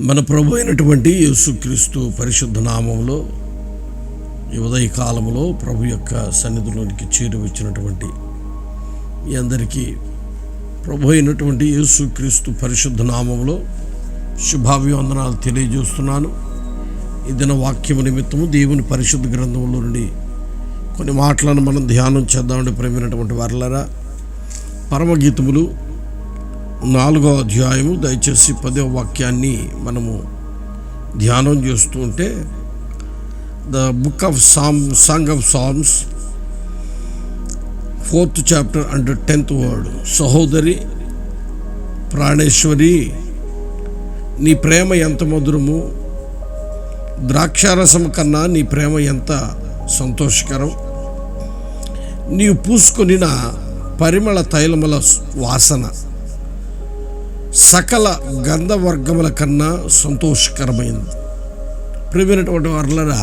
మన ప్రభు అయినటువంటి యేసుక్రీస్తు పరిశుద్ధ నామంలో ఈ ఉదయ కాలంలో ప్రభు యొక్క సన్నిధిలోనికి చేరువచ్చినటువంటి మీ అందరికీ ప్రభు అయినటువంటి యేసుక్రీస్తు పరిశుద్ధ నామంలో శుభాభివందనాలు తెలియజేస్తున్నాను. ఈ దిన వాక్యము నిమిత్తము దేవుని పరిశుద్ధ గ్రంథంలో నుండి కొన్ని మాటలను మనం ధ్యానం చేద్దామని ప్రేమైనటువంటి వర్లరా. పరమగీతములు నాలుగో అధ్యాయము దయచేసి పదో వాక్యాన్ని మనము ధ్యానం చేస్తూ ఉంటే the book of psalm song of psalms fourth chapter and tenth word. సహోదరి ప్రాణేశ్వరి నీ ప్రేమ ఎంత మధురము? ద్రాక్షారసం కన్నా నీ ప్రేమ ఎంత సంతోషకరం? నీవు పూసుకొనిన పరిమళ తైలముల వాసన. సకల గంధవర్గముల కన్నా సంతోషకరమైనది. ప్రియమైనటువంటి వర్లరా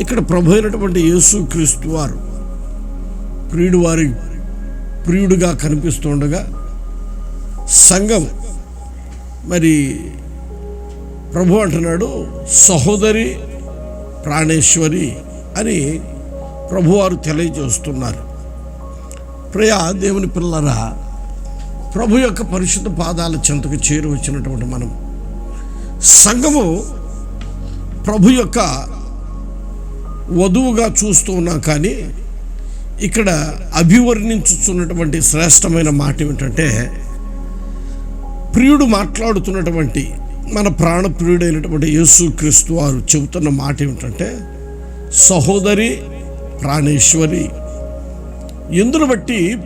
ఇక్కడ ప్రభు అయినటువంటి యేసుక్రీస్తు వారు ప్రియుడు వారి ప్రియుడుగా కనిపిస్తుండగా సంఘం మరి ప్రభు అంటున్నాడు సహోదరి ప్రాణేశ్వరి అని ప్రభువారు తెలియజేస్తున్నారు. ప్రియా దేవుని పిల్లరా ప్రభు యొక్క పరిశుద్ధ పాదాల చెంతకు చేరు వచ్చినటువంటి మనం. సంఘము ప్రభు యొక్క వధువుగా చూస్తూ ఉన్నాం కానీ ఇక్కడ అభివర్ణించుతున్నటువంటి శ్రేష్టమైన మాట ఏమిటంటే ప్రియుడు మాట్లాడుతున్నటువంటి మన ప్రాణ ప్రియుడైనటువంటి యేసుక్రీస్తు వారు చెబుతున్న మాట ఏమిటంటే సహోదరి ప్రాణేశ్వరి. ఎందును బట్టి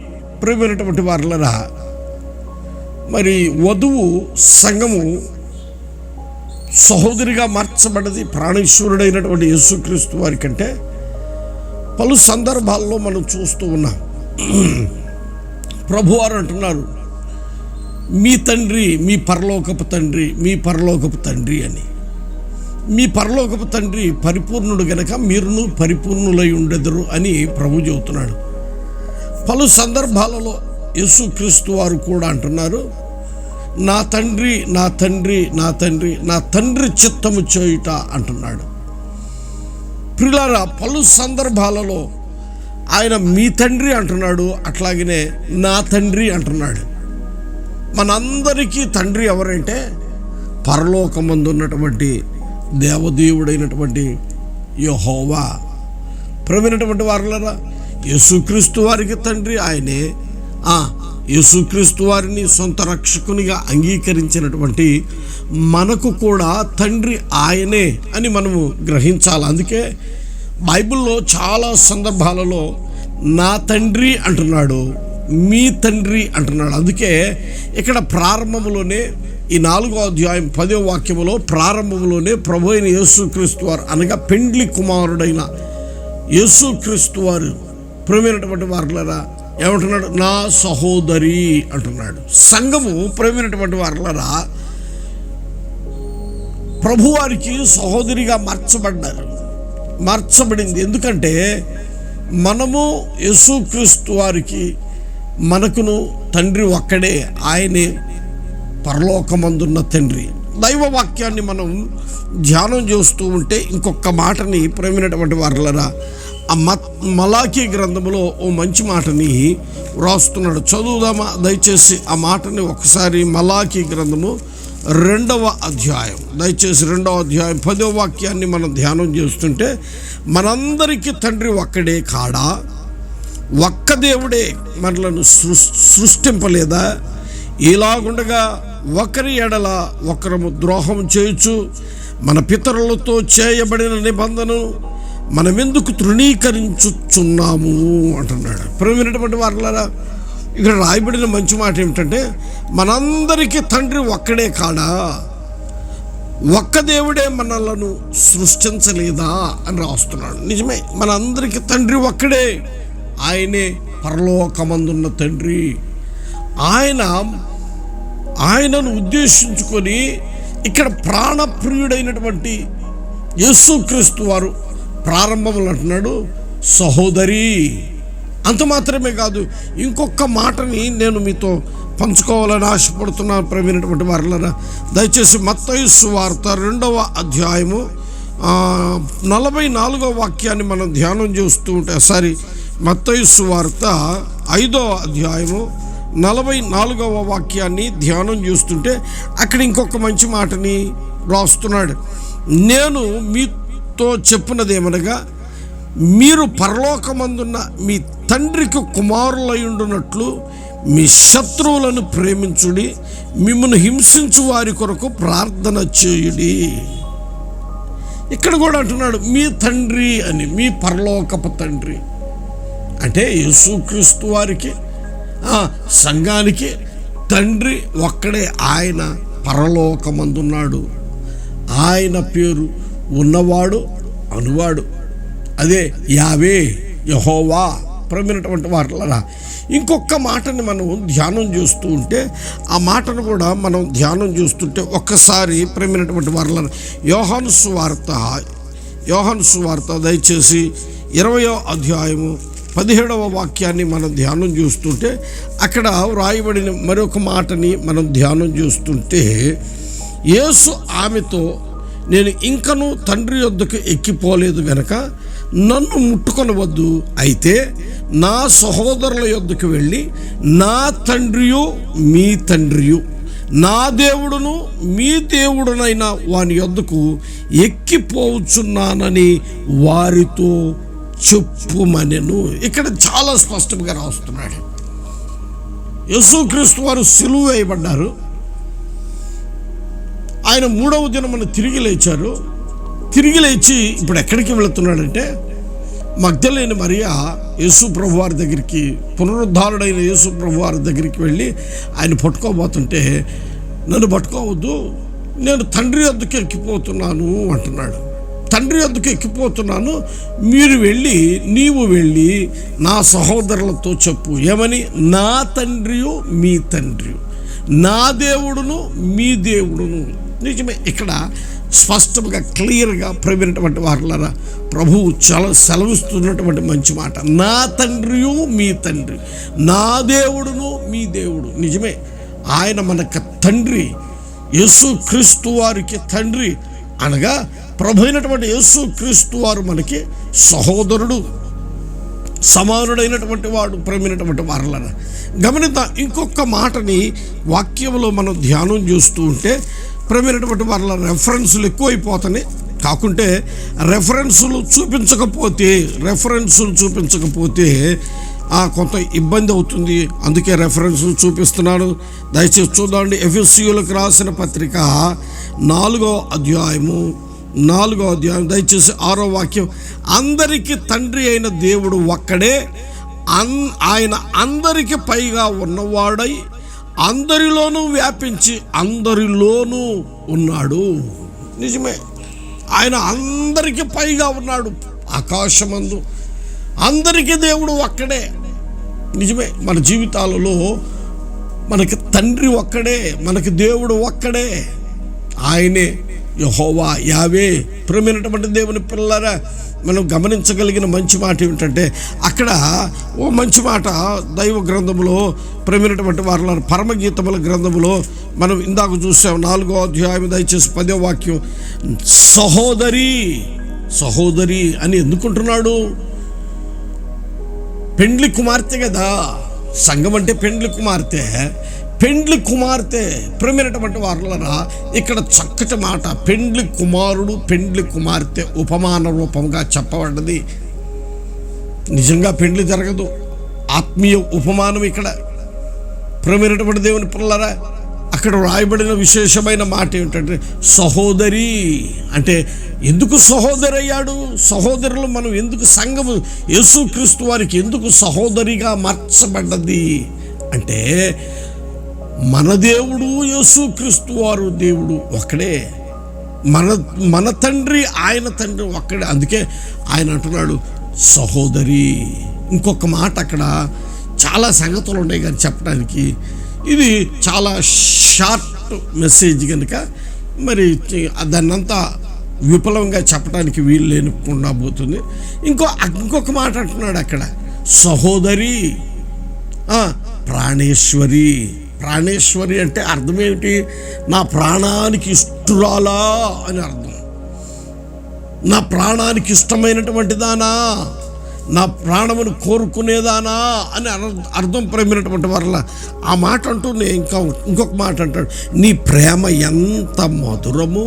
ప్రియమైనటువంటి వారులరా మరి వధువు సంఘము సహోదరిగా మార్చబడ్డది ప్రాణేశ్వరుడైనటువంటి యేసుక్రీస్తు వారి కంటే పలు సందర్భాల్లో మనం చూస్తూ ఉన్నాం. ప్రభువారు అంటున్నారు మీ తండ్రి మీ పరలోకపు తండ్రి మీ పరలోకపు తండ్రి అని. మీ పరలోకపు తండ్రి పరిపూర్ణుడు గనక మీరును పరిపూర్ణులై ఉండెదరు అని ప్రభు చెబుతున్నాడు. పలు సందర్భాలలో యేసుక్రీస్తు వారు కూడా అంటున్నారు నా తండ్రి నా తండ్రి నా తండ్రి నా తండ్రి చిత్తము చేయుట అంటున్నాడు. ప్రిలారా పలు సందర్భాలలో ఆయన మీ తండ్రి అంటున్నాడు అట్లాగనే నా తండ్రి అంటున్నాడు. మనందరికీ తండ్రి ఎవరంటే పరలోకమందు ఉన్నటువంటి దేవదేవుడైనటువంటి యహోవా. ప్రమైనటువంటి వారులరా యేసుక్రీస్తు వారికి తండ్రి ఆయనే. ఆ యేసుక్రీస్తు వారిని సొంత రక్షకునిగా అంగీకరించినటువంటి మనకు కూడా తండ్రి ఆయనే అని మనము గ్రహించాలి. అందుకే బైబిల్లో చాలా సందర్భాలలో నా తండ్రి అంటున్నాడు మీ తండ్రి అంటున్నాడు. అందుకే ఇక్కడ ప్రారంభంలోనే ఈ నాలుగో అధ్యాయం పదో వాక్యములో ప్రారంభంలోనే ప్రభు అయిన యేసుక్రీస్తు వారు అనగా పెండ్లి కుమారుడైన యేసుక్రీస్తు వారు. ప్రేమైనటువంటి వారులరా ఏమంటున్నాడు? నా సహోదరి అంటున్నాడు. సంఘము ప్రేమైనటువంటి వారులరా ప్రభువారికి సహోదరిగా మార్చబడ్డారు. మార్చబడింది. ఎందుకంటే మనము యేసుక్రీస్తు వారికి మనకును తండ్రి ఒక్కడే. ఆయనే పరలోకమందున్న తండ్రి. దైవ వాక్యాన్ని మనం ధ్యానం చేస్తూ ఉంటే ఇంకొక మాటని ప్రేమైనటువంటి వారులరా ఆ మలాఖీ గ్రంథంలో ఓ మంచి మాటని వ్రాస్తున్నాడు. చదువుదామా? దయచేసి ఆ మాటని ఒకసారి మలాఖీ గ్రంథము రెండవ అధ్యాయం. దయచేసి రెండవ అధ్యాయం పదో వాక్యాన్ని మనం ధ్యానం చేస్తుంటే మనందరికీ తండ్రి ఒక్కడే కాడా? ఒక్క దేవుడే మనలను సృష్టింపలేదా? ఇలాగుండగా ఒకరి ఎడల ఒకరము ద్రోహం చేయొచ్చు మన పితరులతో చేయబడిన నిబంధనను మనమెందుకు తృణీకరించుచున్నాము అంటున్నాడు. ప్రేమైనటువంటి వారులారా ఇక్కడ రాయబడిన మంచి మాట ఏమిటంటే మనందరికీ తండ్రి ఒక్కడే కాడా? ఒక్క దేవుడే మనలను సృష్టించలేదా అని రాస్తున్నాడు. నిజమే మనందరికీ తండ్రి ఒక్కడే. ఆయనే పరలోకమందున్న తండ్రి. ఆయన ఆయనను ఉద్దేశించుకొని ఇక్కడ ప్రాణప్రియుడైనటువంటి యేసుక్రీస్తు వారు ప్రారంభంలో అంటున్నాడు సహోదరి అంత మాత్రమే కాదు ఇంకొక మాటని నేను మీతో పంచుకోవాలని ఆశపడుతున్నాను ప్రవీణటువంటి వారులరా. దయచేసి మత్తయుస్సు వార్త రెండవ అధ్యాయము నలభై నాలుగవ వాక్యాన్ని మనం ధ్యానం చేస్తూ ఉంటే సారీ మత్తయుస్సు వార్త ఐదవ అధ్యాయము నలభై నాలుగవ వాక్యాన్ని ధ్యానం చేస్తుంటే అక్కడ ఇంకొక మంచి మాటని రాస్తున్నాడు. నేను మీ మీతో చెప్పినదేమనగా మీరు పరలోకమందున్న మీ తండ్రికి కుమారులయుండునట్లు మీ శత్రువులను ప్రేమించుడి మిమ్మల్ని హింసించు వారి కొరకు ప్రార్థన చేయుడి. ఇక్కడ కూడా అంటున్నాడు మీ తండ్రి అని మీ పరలోకపు తండ్రి అంటే యేసుక్రీస్తు వారికి సంఘానికి తండ్రి ఒక్కడే ఆయన పరలోకమందున్నాడు. ఆయన పేరు ఉన్నవాడు అనువాడు. అదే యావే యహోవా ప్రమినటువంటి వాటిలరా ఇంకొక మాటని మనం ధ్యానం చేస్తూ ఉంటే ఆ మాటను కూడా మనం ధ్యానం చూస్తుంటే ఒక్కసారి ప్రమినటువంటి వారిల యోహాను సువార్త యోహాను సువార్త దయచేసి ఇరవయో అధ్యాయము పదిహేడవ వాక్యాన్ని మనం ధ్యానం చూస్తుంటే అక్కడ వ్రాయబడిన మరొక మాటని మనం ధ్యానం చూస్తుంటే యేసు ఆమెతో నేను ఇంకను తండ్రి యొద్దకు ఎక్కిపోలేదు గనక నన్ను ముట్టుకొనవద్దు. అయితే నా సహోదరుల యొద్దకు వెళ్ళి నా తండ్రియు మీ తండ్రియు నా దేవుడును మీ దేవుడునైన వాని యొద్దకు ఎక్కిపోవచ్చున్నానని వారితో చెప్పుమనెను. ఇక్కడ చాలా స్పష్టంగా రాస్తున్నాడు. యేసుక్రీస్తు వారు సిలువ వేయబడ్డారు. ఆయన మూడవ దినమున తిరిగి లేచారు. తిరిగి లేచి ఇప్పుడు ఎక్కడికి వెళుతున్నాడంటే మగ్ధలేని మరియా యేసు ప్రభు వారి దగ్గరికి పునరుద్ధారుడైన యేసు ప్రభు వారి దగ్గరికి వెళ్ళి ఆయన పట్టుకోబోతుంటే నన్ను పట్టుకోవద్దు నేను తండ్రి అద్దుకు ఎక్కిపోతున్నాను అంటున్నాడు. తండ్రి అద్దుకు ఎక్కిపోతున్నాను మీరు వెళ్ళి నీవు వెళ్ళి నా సహోదరులతో చెప్పు. ఏమని? నా తండ్రియు మీ తండ్రియు. నా దేవుడును మీ దేవుడును. నిజమే. ఇక్కడ స్పష్టంగా క్లియర్గా ప్రవీణటువంటి వారులరా ప్రభువు చల సెలవిస్తున్నటువంటి మంచి మాట. నా తండ్రియు మీ తండ్రి. నా దేవుడును మీ దేవుడు. నిజమే. ఆయన మనకు తండ్రి. యేసు క్రీస్తు వారికి తండ్రి. అనగా ప్రభు అయినటువంటి యేసు క్రీస్తు వారు మనకి సహోదరుడు. సమానుడైనటువంటి వాడు ప్రేమైనటువంటి వారలన గమనిద్దాం ఇంకొక మాటని వాక్యంలో మనం ధ్యానం చేస్తూ ఉంటే ప్రేమైనటువంటి వాళ్ళ రెఫరెన్సులు ఎక్కువైపోతాయి కాకుంటే రెఫరెన్సులు చూపించకపోతే రెఫరెన్సులు చూపించకపోతే ఆ, కొంత ఇబ్బంది అవుతుంది. అందుకే రెఫరెన్సులు చూపిస్తున్నాను దయచేసి చూడండి ఎఫ్ఎస్సియులకు రాసిన పత్రిక నాలుగో అధ్యాయము నాలుగో అధ్యాయం. దయచేసి ఆరో వాక్యం. అందరికీ తండ్రి అయిన దేవుడు ఒక్కడే. అన్ ఆయన అందరికి పైగా ఉన్నవాడై అందరిలోనూ వ్యాపించి అందరిలోనూ ఉన్నాడు. నిజమే. ఆయన అందరికి పైగా ఉన్నాడు. ఆకాశమందు అందరికీ దేవుడు ఒక్కడే. నిజమే మన జీవితాలలో మనకి తండ్రి ఒక్కడే మనకి దేవుడు ఒక్కడే. ఆయనే యహోవా యావే. ప్రేమైనటువంటి దేవుని పిల్లరా మనం గమనించగలిగిన మంచి మాట ఏమిటంటే అక్కడ ఓ మంచి మాట దైవ గ్రంథములో ప్రేమైనటువంటి వారిలో పరమగీతముల గ్రంథములో మనం ఇందాక చూసాం నాలుగో అధ్యాయం దయచేసి పదో వాక్యం. సహోదరి సహోదరి అని ఎందుకుంటున్నాడు? పెండ్లి కుమార్తె కదా. సంఘం అంటే పెండ్లి కుమార్తె. పెండ్లి కుమార్తె ప్రేమైనటువంటి వారులరా ఇక్కడ చక్కటి మాట పెండ్లి కుమారుడు పెండ్లి కుమార్తె ఉపమాన రూపంగా చెప్పబడ్డది. నిజంగా పెండ్లి జరగదు. ఆత్మీయ ఉపమానం ఇక్కడ ప్రేమైనటువంటి దేవుని పిల్లరా అక్కడ రాయబడిన విశేషమైన మాట ఏమిటంటే సహోదరి అంటే ఎందుకు సహోదరి అయ్యాడు సహోదరులు మనం ఎందుకు సంఘము యేసుక్రీస్తు వారికి ఎందుకు సహోదరిగా మార్చబడ్డది? అంటే మన దేవుడు యేసుక్రీస్తు వారు దేవుడు ఒకడే మన మన తండ్రి ఆయన తండ్రి ఒక్కడే. అందుకే ఆయన అంటున్నాడు సహోదరి. ఇంకొక మాట అక్కడ చాలా సంగతులు ఉన్నాయి కానీ చెప్పడానికి. ఇది చాలా షార్ట్ మెసేజ్ కనుక మరి దాన్నంతా విఫలంగా చెప్పడానికి వీలు లేనికుండా పోతుంది. ఇంకో ఇంకొక మాట అంటున్నాడు అక్కడ సహోదరి. ప్రాణేశ్వరి. ప్రాణేశ్వరి అంటే అర్థం ఏమిటి? నా ప్రాణానికి ఇష్టురాలా అని అర్థం. నా ప్రాణానికి ఇష్టమైనటువంటి దానా? నా ప్రాణమును కోరుకునేదానా అని అర్థం ప్రేమైనటువంటి వరల ఆ మాట అంటూనే ఇంకా ఇంకొక మాట అంటాడు. నీ ప్రేమ ఎంత మధురము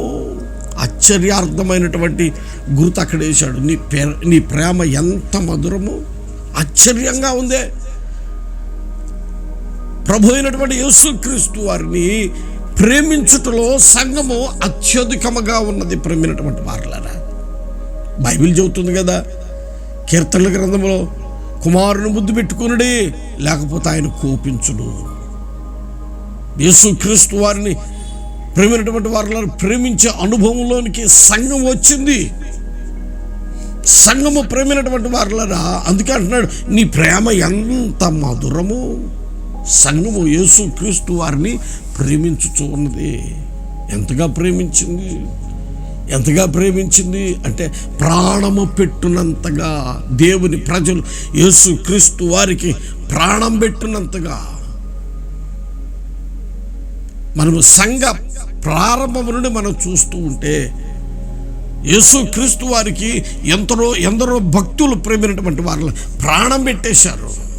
ఆశ్చర్యార్థమైనటువంటి గుర్తు అక్కడ వేశాడు. నీ నీ ప్రేమ ఎంత మధురము ఆశ్చర్యంగా ఉందే. ప్రభు అయినటువంటి యేసుక్రీస్తు వారిని ప్రేమించుటలో సంఘము అత్యధికముగా ఉన్నది ప్రేమినటువంటి వారులరా. బైబిల్ చెబుతుంది కదా కీర్తనల గ్రంథంలో కుమారుని ముద్దు పెట్టుకునుడే లేకపోతే ఆయన కోపించుడు యేసుక్రీస్తు వారిని ప్రేమినటువంటి వారిని ప్రేమించే అనుభవంలోనికి సంఘం వచ్చింది. సంఘము ప్రేమినటువంటి వారులరా అందుకే అంటున్నాడు నీ ప్రేమ ఎంత మధురము. సంఘము యేసు క్రీస్తు వారిని ప్రేమించుచూ ఉన్నది. ఎంతగా ప్రేమించింది? ఎంతగా ప్రేమించింది? అంటే ప్రాణము పెట్టునంతగా దేవుని ప్రజలు యేసు క్రీస్తు వారికి ప్రాణం పెట్టినంతగా. మనము సంఘ ప్రారంభం నుండి మనం చూస్తూ ఉంటే యేసు క్రీస్తు వారికి ఎంతరో ఎందరో భక్తులు ప్రేమైనటువంటి వారు ప్రాణం పెట్టేశారు.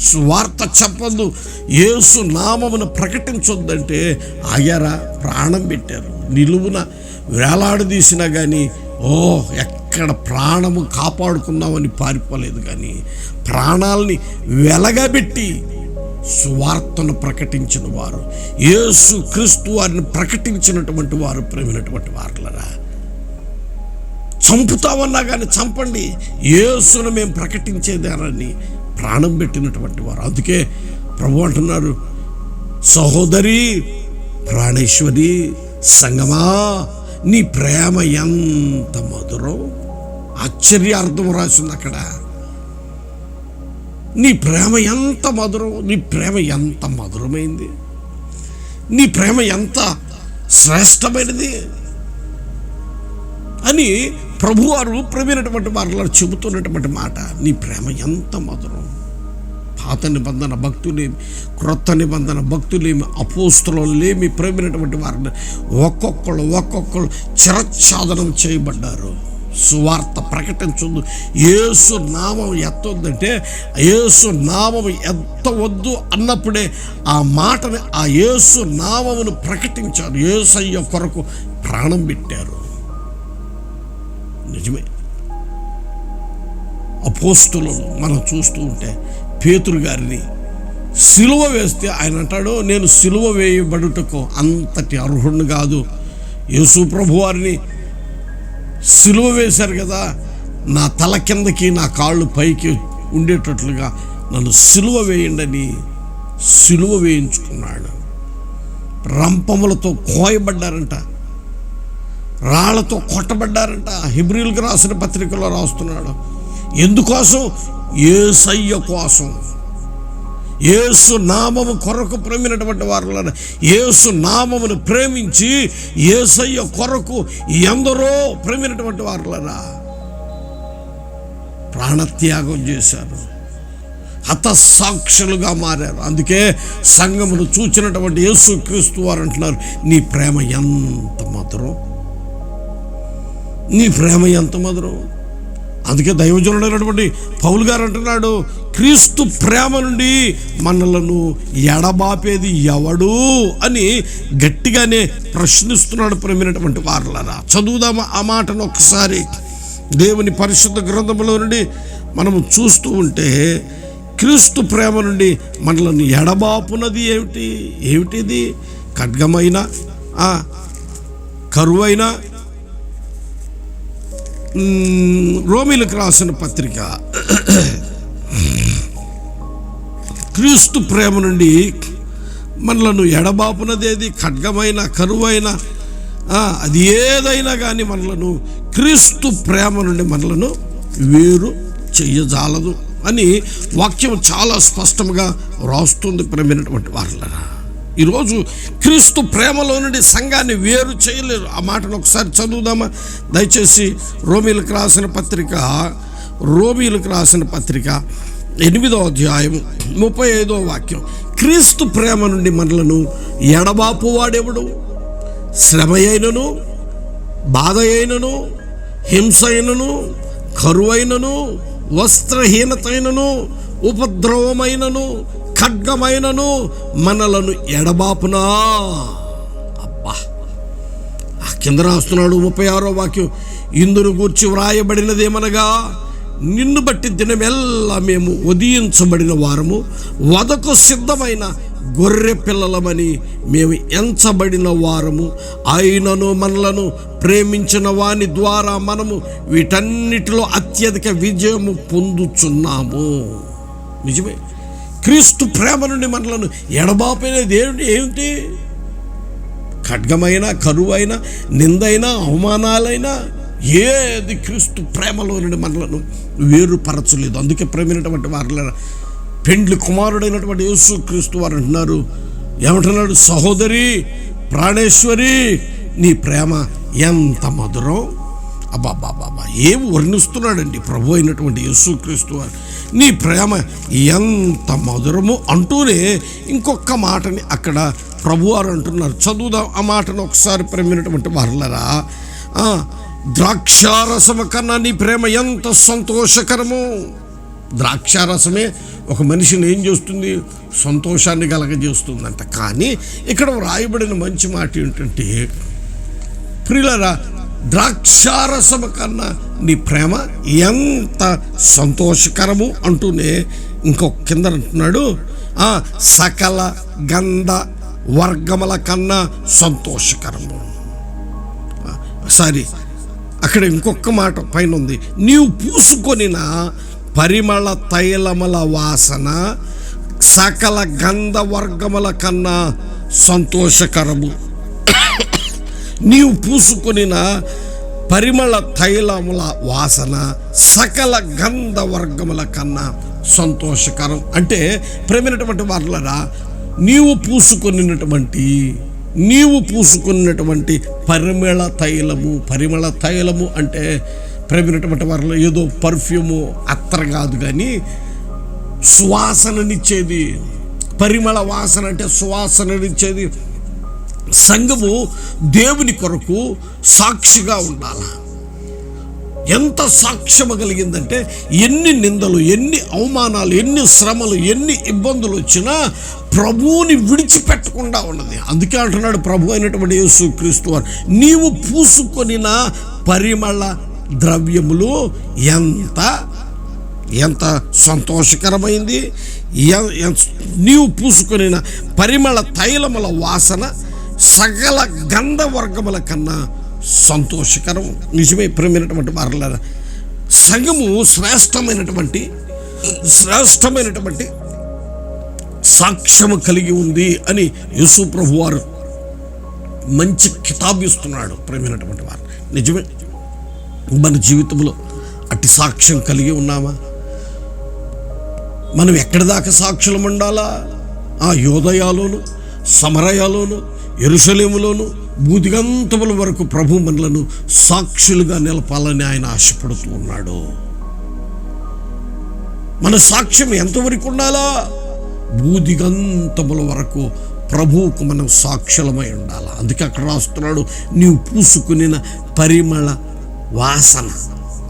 సువార్త చెప్పదు యేసు నామమును ప్రకటించొద్దంటే ఆగారా ప్రాణం పెట్టారు. నిలువున వేలాడదీసినా కానీ ఓ ఎక్కడ ప్రాణము కాపాడుకుందామని పారిపోలేదు కానీ ప్రాణాల్ని వెలగబెట్టి సువార్తను ప్రకటించిన వారు యేసు క్రీస్తు వారిని ప్రకటించినటువంటి వారు ప్రేమైనటువంటి వారులరా. చంపుతామన్నా కానీ చంపండి. యేసును మేము ప్రకటించేదారని ప్రాణం పెట్టినటువంటి వారు. అందుకే ప్రభు అంటున్నారు సహోదరి ప్రాణేశ్వరి సంగమా నీ ప్రేమ ఎంత మధురం. ఆశ్చర్యార్థం రాసింది అక్కడ. నీ ప్రేమ ఎంత మధురం నీ ప్రేమ ఎంత మధురమైంది నీ ప్రేమ ఎంత శ్రేష్టమైనది అని ప్రభువారు ప్రవీణటువంటి వారిలో చెబుతున్నటువంటి మాట. నీ ప్రేమ ఎంత మధురం. పాత నిబంధన భక్తులేమి క్రొత్త నిబంధన భక్తులేమి అపోస్తులేమి ప్రేమినటువంటి వారిని ఒక్కొక్కరు ఒక్కొక్కరు చిరచ్ఛాదనం చేయబడ్డారు. సువార్త ప్రకటించదు ఏసు నామం ఎత్తొద్దంటే యేసు నామం ఎత్తవద్దు అన్నప్పుడే ఆ మాటని ఆ యేసు నామమును ప్రకటించారు. ఏసయ్య కొరకు ప్రాణం పెట్టారు. నిజమే. అపోస్తులను మనం చూస్తూ ఉంటే పేతురు గారిని సిలువ వేస్తే ఆయన అంటాడు నేను సిలువ వేయబడుటకు అంతటి అర్హుడిని కాదు. యేసు ప్రభు వారిని సిలువ వేశారు కదా నా తల కిందకి నా కాళ్ళు పైకి ఉండేటట్లుగా నన్ను సిలువ వేయండి సిలువ వేయించుకున్నాడు. రంపములతో కోయబడ్డారంట. రాళ్ళతో కొట్టబడ్డారంట. హిబ్రిల్కి రాసిన పత్రికలో రాస్తున్నాడు. ఎందుకోసం? ఏసయ్య కోసం. ఏసు నామము కొరకు ప్రేమినటువంటి వారు ఏసు నామమును ప్రేమించి ఏసయ్య కొరకు ఎందరో ప్రేమినటువంటి వారులరా. ప్రాణత్యాగం చేశారు. హతసాక్షులుగా మారారు. అందుకే సంఘమును చూచినటువంటి యేసు క్రీస్తు వారు అంటున్నారు నీ ప్రేమ ఎంత మధురం నీ ప్రేమ ఎంత మధురం. అందుకే దైవజనుడైనటువంటి పౌలు గారు అంటున్నాడు క్రీస్తు ప్రేమ నుండి మనలను ఎడబాపేది ఎవడు? అని గట్టిగానే ప్రశ్నిస్తున్నాడు ప్రేమైనటువంటి వారులరా. చదువుదామా ఆ మాటను ఒకసారి దేవుని పరిశుద్ధ గ్రంథంలో నుండి మనము చూస్తూ ఉంటే క్రీస్తు ప్రేమ నుండి మనలను ఎడబాపునది ఏమిటి? ఏమిటిది? ఖడ్గమైన కరువైన రోమిలకు రాసిన పత్రిక. క్రీస్తు ప్రేమ నుండి మనలను ఎడబాపునదేది ఖడ్గమైన కరువైన అది ఏదైనా కానీ మనలను క్రీస్తు ప్రేమ నుండి మనలను వేరు చెయ్యజాలదు అని వాక్యం చాలా స్పష్టంగా రాస్తుంది ప్రేమైనటువంటి వారులరా. ఈరోజు క్రీస్తు ప్రేమలో నుండి సంఘాన్ని వేరు చేయలేరు. ఆ మాటను ఒకసారి చదువుదామా? దయచేసి రోమిలకు రాసిన పత్రిక రోమిలకు రాసిన పత్రిక ఎనిమిదో అధ్యాయం ముప్పై ఐదో వాక్యం. క్రీస్తు ప్రేమ నుండి మనలను ఎడబాపు వాడెవడు? శ్రమ అయినను బాధ అయినను హింస అయినను కరువైనను వస్త్రహీనతైనను ఉపద్రవమైనను ఖడ్గమైనను మనలను ఎడబాపునా? అబ్బా! ఆ కింద రాస్తున్నాడు ముప్పై ఆరో వాక్యం. ఇందును గూర్చి వ్రాయబడినదేమనగా నిన్ను బట్టి దినమెల్లా మేము ఉదయించబడిన వారము వదకు సిద్ధమైన గొర్రె పిల్లలమని మేము ఎంచబడిన వారము. అయినను మనలను ప్రేమించిన వాని ద్వారా మనము వీటన్నిటిలో అత్యధిక విజయము పొందుచున్నాము. నిజమే. క్రీస్తు ప్రేమ నుండి మనలను ఎడబాపేది ఏమిటి ఏమిటి? ఖడ్గమైన కరువైన నిందైన అవమానాలైనా ఏది క్రీస్తు ప్రేమలో నుండి మనలను వేరుపరచలేదు. అందుకే ప్రేమైనటువంటి వారు పెండ్లి కుమారుడైనటువంటి యేసు క్రీస్తు వారు అంటున్నారు. ఏమంటున్నాడు? సహోదరి ప్రాణేశ్వరి నీ ప్రేమ ఎంత మధురం! అబ్బాబాబాబా ఏం వర్ణిస్తున్నాడండి ప్రభు అయినటువంటి యేసుక్రీస్తు వారు? నీ ప్రేమ ఎంత మధురము! అంటూనే ఇంకొక మాటని అక్కడ ప్రభువారు అంటున్నారు. చదువుదాం ఆ మాటను ఒకసారి ప్రేమైనటువంటి వారులరా. ద్రాక్షారసమ ద్రాక్షారసము కన్నా నీ ప్రేమ ఎంత సంతోషకరము! ద్రాక్షారసమే ఒక మనిషిని ఏం చేస్తుంది? సంతోషాన్ని కలగజేస్తుందంట. కానీ ఇక్కడ వ్రాయబడిన మంచి మాట ఏంటంటే ప్రియులరా ద్రాక్షారసము కన్నా నీ ప్రేమ ఎంత సంతోషకరము అంటూనే ఇంకొక కింద అంటున్నాడు. సకల గంధ వర్గముల కన్నా సంతోషకరము. సారీ అక్కడ ఇంకొక మాట పైన ఉంది. నీవు పూసుకొనినా పరిమళ తైలముల వాసన సకల గంధ వర్గముల కన్నా సంతోషకరము. నీవు పూసుకొనిన పరిమళ తైలముల వాసన సకల గంధ వర్గముల కన్నా సంతోషకరం. అంటే ప్రేమైనటువంటి వర్లరా నీవు పూసుకొనినటువంటి నీవు పూసుకున్నటువంటి పరిమళ తైలము పరిమళ తైలము అంటే ప్రేమైనటువంటి వారిలో ఏదో పర్ఫ్యూము అత్తర కాదు కానీ సువాసననిచ్చేది పరిమళ వాసన అంటే సువాసననిచ్చేది. సంఘము దేవుని కొరకు సాక్షిగా ఉండాలి. ఎంత సాక్ష్యము కలిగిందంటే ఎన్ని నిందలు ఎన్ని అవమానాలు ఎన్ని శ్రమలు ఎన్ని ఇబ్బందులు వచ్చినా ప్రభువుని విడిచిపెట్టకుండా ఉన్నది. అందుకే అంటున్నాడు ప్రభు అయినటువంటి యేసు క్రీస్తు వారు నీవు పూసుకొనిన పరిమళ ద్రవ్యములు ఎంత ఎంత సంతోషకరమైంది ఎ- నీవు పూసుకొనిన పరిమళ తైలముల వాసన సకల గంధ వర్గముల కన్నా సంతోషకరం. నిజమే ప్రేమైనటువంటి వారలారా సంఘము శ్రేష్టమైనటువంటి శ్రేష్టమైనటువంటి సాక్ష్యము కలిగి ఉంది అని యేసు ప్రభు వారు మంచి కితాబు ఇస్తున్నాడు ప్రేమైనటువంటి వారు. నిజమే మన జీవితంలో అట్టి సాక్ష్యం కలిగి ఉన్నామా? మనం ఎక్కడి దాకా సాక్షులం ఉండాలా? ఆ యోదయాలోను సమరయాలోను ఎరుసలేములోను బూదిగంతముల వరకు ప్రభు మనలను సాక్షులుగా నిలపాలని ఆయన ఆశపడుతూ ఉన్నాడు. మన సాక్ష్యం ఎంతవరకు ఉండాలా? బూదిగంతముల వరకు ప్రభువుకు మనం సాక్షులమై ఉండాలి? అందుకే అక్కడ రాస్తున్నాడు నీవు పూసుకునిన పరిమళ వాసన.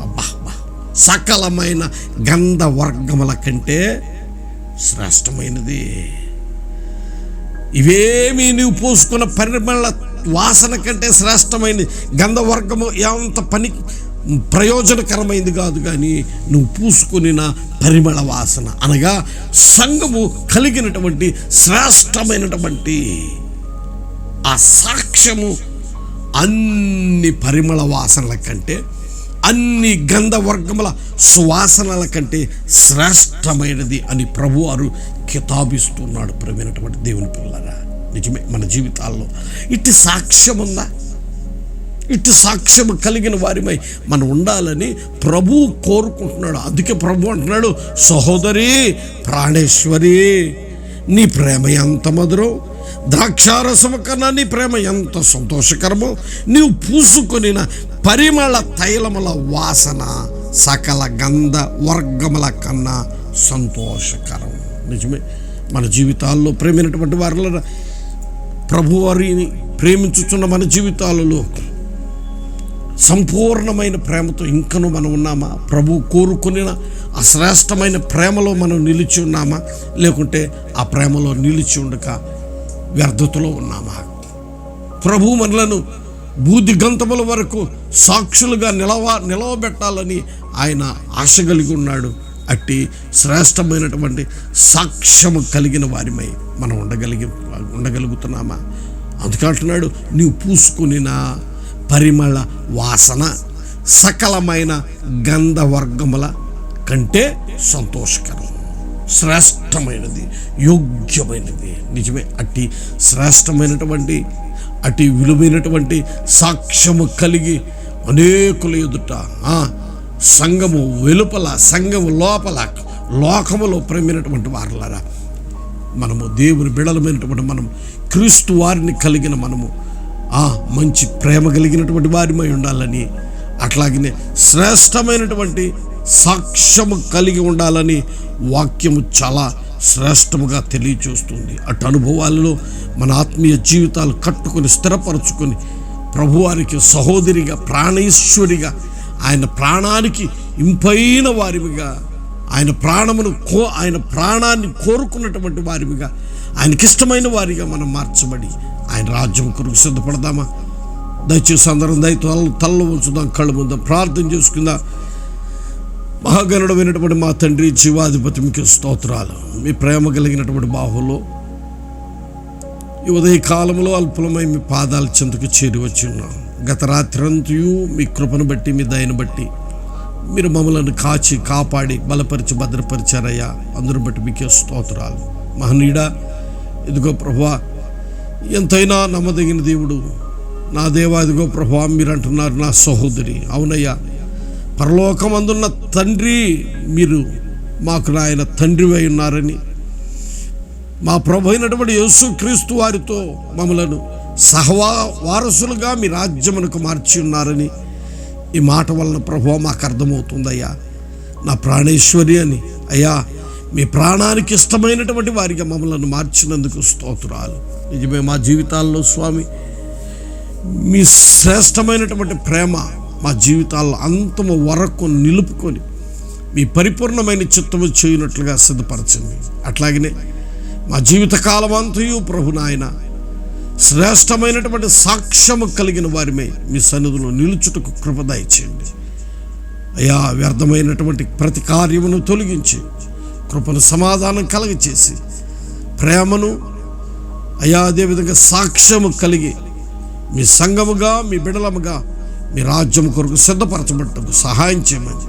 అబ్బా సకలమైన గంధ వర్గముల కంటే శ్రేష్టమైనది. ఇవేమీ నీవు పోసుకున్న పరిమళ వాసన కంటే శ్రేష్టమైనది. గంధవర్గము ఎంత పని ప్రయోజనకరమైంది కాదు కానీ నువ్వు పూసుకునిన పరిమళ వాసన అనగా సంఘము కలిగినటువంటి శ్రేష్టమైనటువంటి ఆ సాక్ష్యము అన్ని పరిమళ వాసనల కంటే అన్ని గంధవర్గముల సువాసనల కంటే శ్రేష్టమైనది అని ప్రభు వారు కితాబిస్తున్నాడు ప్రమైనటువంటి దేవుని పిల్లరా. నిజమే మన జీవితాల్లో ఇట్టి సాక్ష్యం ఉందా ఇట్టి సాక్ష్యం కలిగిన వారిమై మనం ఉండాలని ప్రభు కోరుకుంటున్నాడు. అందుకే ప్రభు అంటున్నాడు సహోదరి ప్రాణేశ్వరి నీ ప్రేమ ఎంత మధురం ద్రాక్షారసము కన్నా నీ ప్రేమ ఎంత సంతోషకరమో నీవు పూసుకొనిన పరిమళ తైలముల వాసన సకల గంధ వర్గముల కన్నా సంతోషకరం. నిజమే. మన జీవితాల్లో ప్రేమైనటువంటి వారిలో ప్రభువారిని ప్రేమించుచున్న మన జీవితాలలో సంపూర్ణమైన ప్రేమతో ఇంకను మనం ఉన్నామా? ప్రభు కోరుకునిన ఆ శ్రేష్టమైన ప్రేమలో మనం నిలిచి ఉన్నామా? లేకుంటే ఆ ప్రేమలో నిలిచి ఉండక వ్యర్థతలో ఉన్నామా? ప్రభు మనలను బూది గంతముల వరకు సాక్షులుగా నిలవ నిలవబెట్టాలని ఆయన ఆశ కలిగి ఉన్నాడు. అట్టి శ్రేష్టమైనటువంటి సాక్ష్యము కలిగిన వారిమై మనం ఉండగలిగి ఉండగలుగుతున్నామా? అందుకే అంటున్నాడు నీవు పూసుకునిన పరిమళ వాసన సకలమైన గంధవర్గముల కంటే సంతోషకరం. శ్రేష్టమైనది యోగ్యమైనది. నిజమే అట్టి శ్రేష్టమైనటువంటి అటు విలువైనటువంటి సాక్ష్యము కలిగి అనేకుల ఎదుట ఆ, సంఘము వెలుపల సంఘము లోపల లోకములో ప్రేమైనటువంటి వారులారా మనము దేవుని బిడలమైనటువంటి మనం క్రీస్తు వారిని కలిగిన మనము ఆ మంచి ప్రేమ కలిగినటువంటి వారిమై ఉండాలని అట్లాగనే శ్రేష్టమైనటువంటి సాక్ష్యము కలిగి ఉండాలని వాక్యము చాలా శ్రేష్టముగా తెలియచేస్తుంది అటు అనుభవాలలో మన ఆత్మీయ జీవితాలు కట్టుకొని స్థిరపరచుకొని ప్రభువారికి సహోదరిగా ప్రాణేశ్వరిగా ఆయన ప్రాణానికి ఇంపైన వారివిగా ఆయన ప్రాణమును కో ఆయన ప్రాణాన్ని కోరుకున్నటువంటి వారివిగా ఆయనకిష్టమైన వారిగా మనం మార్చబడి ఆయన రాజ్యం కొరకు సిద్ధపడదామా? దయచేసి అందరం దయ తల తల్ల ఉంచుదాం కళ్ళు ముందాం ప్రార్థన చేసుకుందాం. మహాగణుడమైనటువంటి మా తండ్రి జీవాధిపతి మీకు స్తోత్రాలు. మీ ప్రేమ కలిగినటువంటి బాహులో. ఈ ఉదయ కాలంలో అల్పులమై మీ పాదాల చెంతకు చేరి వచ్చి ఉన్నాం. గత రాత్రంతయు మీ కృపను బట్టి మీ దయను బట్టి మీరు మమ్మలను కాచి కాపాడి బలపరిచి భద్రపరిచారయ్యా. అందరూ బట్టి మీకే స్తోత్రాలు. మహనీయుడా ఇదిగో ప్రభా ఎంతైనా నమ్మదగిన దేవుడు. నా దేవా ఇదిగో ప్రభా మీరు అంటున్నారు నా సహోదరి. అవునయ్యా పరలోకమందున్న తండ్రి మీరు మాకు నాయన తండ్రివై ఉన్నారని. మా ప్రభు అయినటువంటి యేసు క్రీస్తు వారితో మమ్మలను సహవా వారసులుగా మీ రాజ్యమునకు మార్చి ఉన్నారని. ఈ మాట వలన ప్రభు మాకు అర్థమవుతుందయ్యా. నా ప్రాణేశ్వరి అని. అయ్యా మీ ప్రాణానికి ఇష్టమైనటువంటి వారిగా మమ్మల్ని మార్చినందుకు స్తోత్రాలు. నిజమే మా జీవితాల్లో స్వామి మీ శ్రేష్టమైనటువంటి ప్రేమ మా జీవితాల్లో అంతము వరకు నిలుపుకొని మీ పరిపూర్ణమైన చిత్తము చేయనట్లుగా సిద్ధపరచండి. అట్లాగనే మా జీవితకాలం అంతయు ప్రభు నాయన శ్రేష్టమైనటువంటి సాక్ష్యము కలిగిన వారిమే మీ సన్నిధిలో నిలుచుటకు కృప చేయండి అయా వ్యర్థమైనటువంటి ప్రతి కార్యమును తొలగించి కృపను సమాధానం కలగచేసి ప్రేమను అయా అదేవిధంగా సాక్ష్యము కలిగి మీ సంఘముగా మీ బిడలముగా మీ రాజ్యం కొరకు సిద్ధపరచబట్టకు సహాయం చేయమని.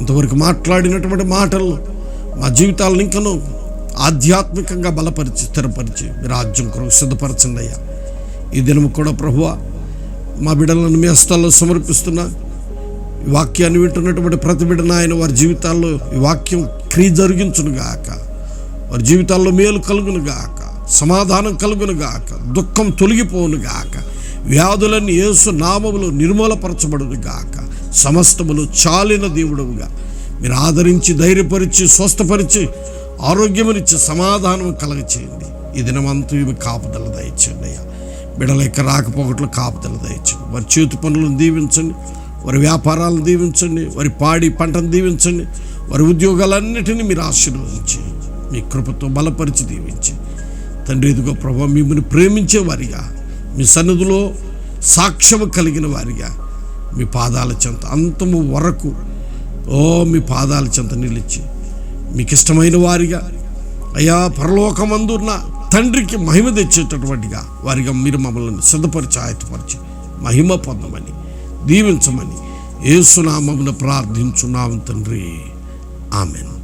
ఇంతవరకు మాట్లాడినటువంటి మాటలు మా జీవితాలను ఇంకను ఆధ్యాత్మికంగా బలపరిచి స్థిరపరిచి మీ రాజ్యం కొరకు సిద్ధపరచండి అయ్యా. ఈ దినము కూడా ప్రభువ మా బిడ్డలను మీ హస్తాల్లో సమర్పిస్తున్నా ఈ వాక్యాన్ని వింటున్నటువంటి ప్రతి బిడ్డన ఆయన వారి జీవితాల్లో ఈ వాక్యం క్రియ జరిగించును గాక. వారి జీవితాల్లో మేలు కలుగును గాక సమాధానం కలుగును గాక దుఃఖం తొలగిపోనుగాక గాక. వ్యాధులన్నీ యేసు నామములు నిర్మూలపరచబడును గాక. సమస్తములు చాలిన దేవుడవుగా. మీరు ఆదరించి ధైర్యపరిచి స్వస్థపరిచి ఆరోగ్యమునిచ్చి సమాధానం కలగచేయండి. ఈ దినమంతా ఇవి కాపుదల దయచండి అయ్యా. బిడల యొక్క రాకపోకట్లు కాపుదల దయచండి వారి చేతి పనులను దీవించండి. వారి వ్యాపారాలను దీవించండి. వారి పాడి పంటను దీవించండి. వారి ఉద్యోగాలన్నిటినీ మీరు ఆశీర్వదించి మీ కృపతో బలపరిచి దీవించి. తండ్రి ఇదిగో ప్రభావ మిమ్మల్ని ప్రేమించే వారిగా మీ సన్నిధిలో సాక్ష్యము కలిగిన వారిగా మీ పాదాల చెంత అంతము వరకు ఓ మీ పాదాల చెంత నిలిచి మీకు ఇష్టమైన వారిగా అయ్యా పరలోకమందున్న తండ్రికి మహిమ తెచ్చేటటువంటిగా వారిగా మీరు మమ్మల్ని సిద్ధపరిచి ఆయతపరిచి మహిమ పొందమని దీవించమని ఏసునామమును ప్రార్థించున్నాము తండ్రి. ఆమెను.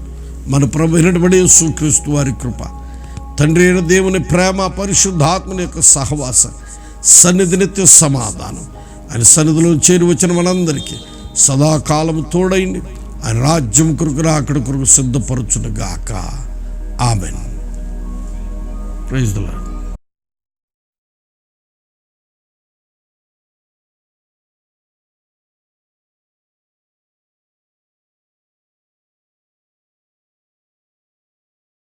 మన ప్రభు అయినటువంటి యేసుక్రీస్తు వారి కృప తండ్రి అయిన దేవుని ప్రేమ పరిశుద్ధాత్మని యొక్క సహవాస సన్నిధి నిత్య సమాధానం. ఆయన సన్నిధిలో చేరి వచ్చిన మనందరికీ సదాకాలము తోడైంది ఆయన రాజ్యం కొరకు అక్కడ కొరకు సిద్ధపరచునుగాక. ఆమెన్. Praise the